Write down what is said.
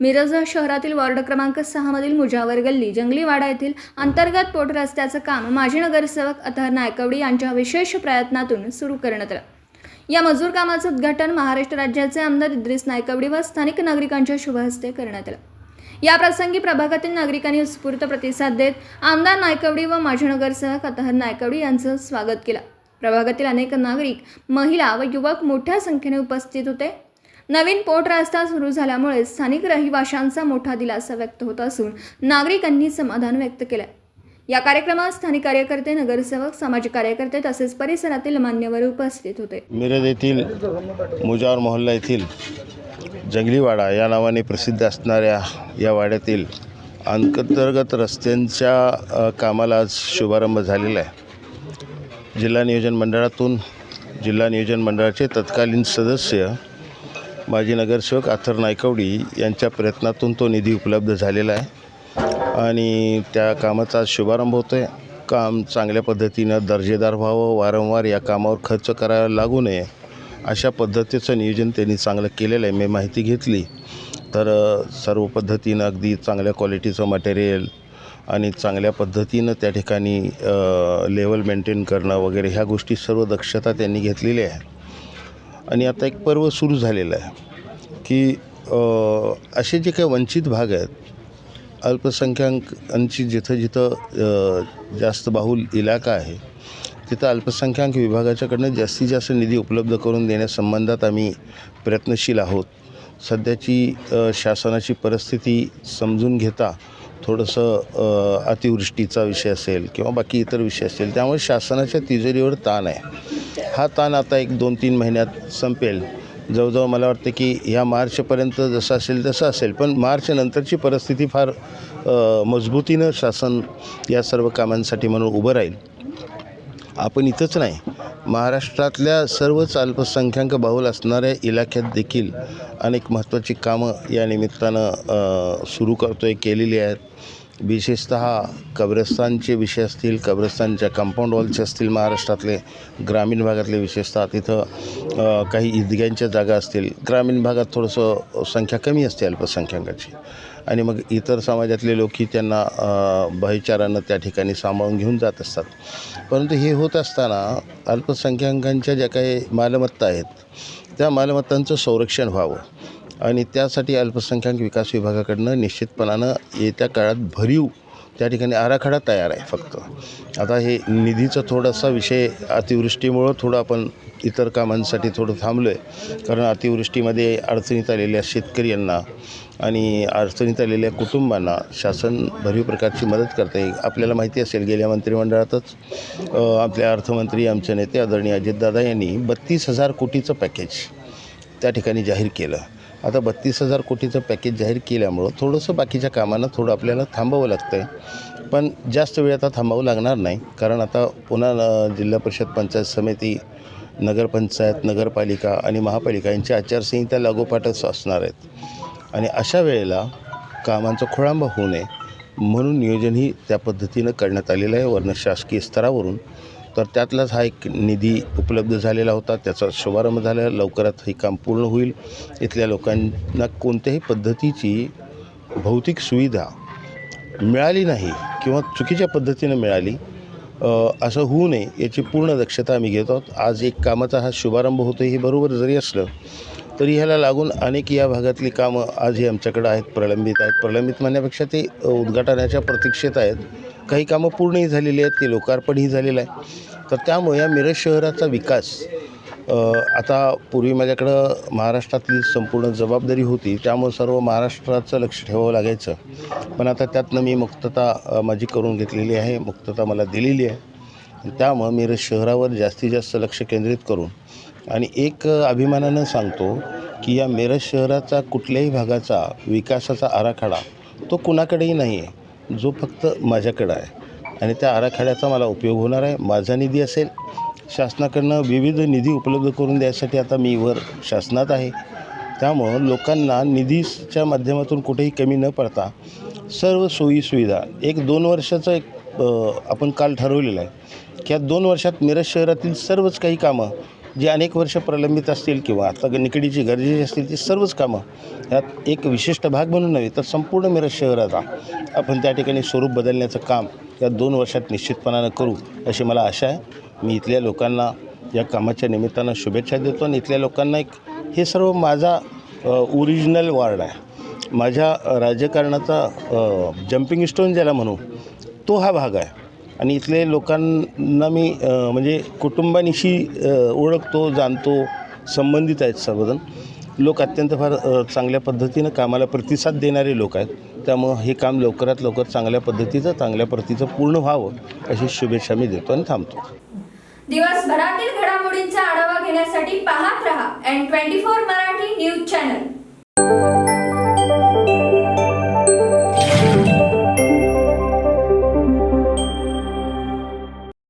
मिरज शहरातील वॉर्ड क्रमांक सहामधील मुजावर गल्ली जंगलीवाडा येथील अंतर्गत पोट रस्त्याचं काम माजी नगरसेवक अथर नायकवडी यांच्या विशेष प्रयत्नातून सुरू करण्यात आलं. या मजूर कामाचं उद्घाटन महाराष्ट्र राज्याचे आमदार इद्रिस नायकवडी व स्थानिक नागरिकांच्या शुभहस्ते करण्यात आलं. या प्रसंगी प्रभागातील नागरिकांनी उत्स्फूर्त प्रतिसाद देत आमदार नायकवडी व माजी नगरसेवक अतहर नायकवडी यांचं स्वागत केलं. प्रभागातील अनेक नागरिक महिला व युवक मोठ्या संख्येने उपस्थित होते. नवीन पोट रस्ता सुरू झाल्यामुळे स्थानिक रहिवाशांचा मोठा दिलासा व्यक्त होत असून नागरिकांनी समाधान व्यक्त केलं या कार्यक्रमात स्थानिक कार्यकर्ते नगरसेवक सामाजिक कार्यकर्ते तसेच परिसरातील मान्यवर उपस्थित होते. मिरज येथील मुजावर मोहल्ला येथील जंगलीवाडा या नावाने प्रसिद्ध असणाऱ्या या वाड्यातील अंतर्गत रस्त्यांच्या कामाला आज शुभारंभ झालेला आहे. जिल्हा नियोजन मंडळातून जिल्हा नियोजन मंडळाचे तत्कालीन सदस्य माजी नगरसेवक आथर नायकवडी यांच्या प्रयत्नातून तो निधी उपलब्ध झालेला आहे. आणि त्या कामाचा आज शुभारंभ होतो आहे काम चांगल्या पद्धतीनं दर्जेदार व्हावं वारंवार या कामावर खर्च करायला लागू नये अशा पद्धतीचं नियोजन त्यांनी चांगलं केलेलं आहे. मी माहिती घेतली. तर सर्व पद्धतीनं अगदी चांगल्या क्वालिटीचं मटेरियल आणि चांगल्या पद्धतीनं त्या ठिकाणी लेवल मेंटेन करणं वगैरे ह्या गोष्टी सर्व दक्षता त्यांनी घेतलेली आहे आणि आता एक पर्व सुरू झालेलं आहे. की असे जे काही वंचित भाग आहेत अल्पसंख्याकांची जिथं जिथं जास्त बाहुल इलाका आहे तिथं अल्पसंख्याक विभागाच्याकडनं जास्तीत जास्त निधी उपलब्ध करून देण्यासंबंधात आम्ही प्रयत्नशील आहोत. सध्याची शासनाची परिस्थिती समजून घेता थोडंसं अतिवृष्टीचा विषय असेल किंवा बाकी इतर विषय असेल त्यामुळे शासनाच्या तिजोरीवर ताण आहे. हा ताण आता एक दोन तीन महिन्यात संपेल. जवळजवळ मला वाटतं की ह्या मार्चपर्यंत जसं असेल तसं असेल. पण मार्चनंतरची परिस्थिती फार मजबूतीनं शासन या सर्व कामांसाठी म्हणून उभं राहील. आपण इथंच नाही महाराष्ट्रातल्या सर्वच अल्पसंख्याक बहुल असणाऱ्या इलाक्यात देखील अनेक महत्त्वाची कामं या निमित्तानं सुरू करतो आहे केलेली आहेत. विशेषत कब्रस्तानचे विषय असतील कब्रस्तानच्या कंपाऊंड वॉलचे असतील महाराष्ट्रातले ग्रामीण भागातले विशेषतः तिथं काही ईदग्यांच्या जागा असतील. ग्रामीण भागात थोडंसं संख्या कमी असते अल्पसंख्याकाची. आणि मग इतर समाजातले लोकही त्यांना अ, भाईचारानं त्या ठिकाणी सांभाळून घेऊन जात असतात. परंतु हे होत असताना अल्पसंख्याकांच्या ज्या काही मालमत्ता आहेत त्या मालमत्तांचं संरक्षण व्हावं. आणि त्यासाठी अल्पसंख्याक विकास विभागाकडनं निश्चितपणानं येत्या काळात भरीव त्या ठिकाणी आराखडा तयार आहे फक्त. आता हे निधीचा थोडासा विषय अतिवृष्टीमुळं थोडं आपण इतर कामांसाठी थोडं थांबलो आहे कारण अतिवृष्टीमध्ये अडचणीत आलेल्या शेतकऱ्यांना आणि अडचणीत आलेल्या कुटुंबांना शासन भरीव प्रकारची मदत करते आपल्याला माहिती असेल गेल्या मंत्रिमंडळातच आपले अर्थमंत्री आमचे नेते आदरणीय अजितदादा यांनी बत्तीस हजार कोटीचं पॅकेज त्या ठिकाणी जाहीर केलं. आता बत्तीस हजार कोटीचं पॅकेज जाहीर केल्यामुळं थोडंसं बाकीच्या कामांना थोडं आपल्याला थांबावं लागतं आहे पण जास्त वेळ आता थांबावं लागणार नाही कारण आता पुन्हा जिल्हा परिषद पंचायत समिती नगरपंचायत नगरपालिका आणि महापालिका यांची आचारसंहिता लागोपाठच असणार आहेत. आणि अशा वेळेला कामांचा खोळांब होऊ नये म्हणून नियोजनही त्या पद्धतीनं करण्यात आलेलं आहे. वर्ण शासकीय स्तरावरून तर त्यातलाच हा एक निधी उपलब्ध झालेला होता. त्याचा शुभारंभ झाला. लवकरात हे काम पूर्ण होईल. इथल्या लोकांना कोणत्याही पद्धतीची भौतिक सुविधा मिळाली नाही किंवा चुकीच्या पद्धतीनं मिळाली असं होऊ नये याची पूर्ण दक्षता आम्ही घेत आहोत. आज एक कामाचा हा शुभारंभ होतो हे बरोबर जरी असलं तरी ह्याला लागून अनेक या भागातली कामं आजही आमच्याकडं आहेत प्रलंबित आहेत. प्रलंबित म्हणण्यापेक्षा ते उद्घाटनाच्या प्रतीक्षेत आहेत. काही कामं पूर्णही झालेली आहेत ते लोकार्पणही झालेलं आहे. तर त्यामुळे या मिरज शहराचा विकास आता पूर्वी माझ्याकडं महाराष्ट्रातली संपूर्ण जबाबदारी होती. त्यामुळे सर्व महाराष्ट्राचं लक्ष ठेवावं लागायचं. पण आता त्यातनं मी मुक्तता माझी करून घेतलेली आहे. मुक्तता मला दिलेली आहे. त्यामुळं मिरज शहरावर जास्तीत जास्त लक्ष केंद्रित करून आणि एक अभिमानानं सांगतो की या मिरज शहराचा कुठल्याही भागाचा विकासाचा आराखडा तो कुणाकडेही नाही आहे जो फक्त माझ्याकडं आहे. आणि त्या आराखड्याचा मला उपयोग होणार आहे. माझा निधी असेल. शासनाकडनं विविध निधी उपलब्ध करून द्यायसाठी आता मी वर शासनात आहे. त्यामुळं लोकांना निधीच्या माध्यमातून कुठेही कमी न पडता सर्व सोयीसुविधा एक दोन वर्षाचं एक आपण काल ठरवलेलं आहे की या दोन वर्षात मिरज शहरातील सर्वच काही कामं जी अनेक वर्ष प्रलंबित असतील किंवा आता निकडीची गरजेची असतील ती सर्वच कामं यात एक विशिष्ट भाग म्हणून नव्हे तर संपूर्ण मिरज शहराचा आपण त्या ठिकाणी स्वरूप बदलण्याचं काम या दोन वर्षात निश्चितपणानं करू अशी मला आशा आहे. मी इथल्या लोकांना या कामाच्या निमित्तानं शुभेच्छा देतो आणि इथल्या लोकांना एक हे सर्व माझा ओरिजिनल वार्ड आहे. माझ्या राजकारणाचा जम्पिंग स्टोन ज्याला म्हणू तो हा भाग आहे. आणि इथले लोकांना मी म्हणजे कुटुंबानिशी ओळखतो जाणतो संबंधित आहेत सर्वजण. लोक अत्यंत फार चांगल्या पद्धतीनं कामाला प्रतिसाद देणारे लोक आहेत. त्यामुळं हे काम लवकरात लवकर चांगल्या पद्धतीचं चांगल्या प्रतीचं पूर्ण व्हावं अशी शुभेच्छा मी देतो आणि थांबतो. दिवसभरातील घडामोडींचा आढावा घेण्यासाठी पाहत रहा N twenty four Marathi news channel.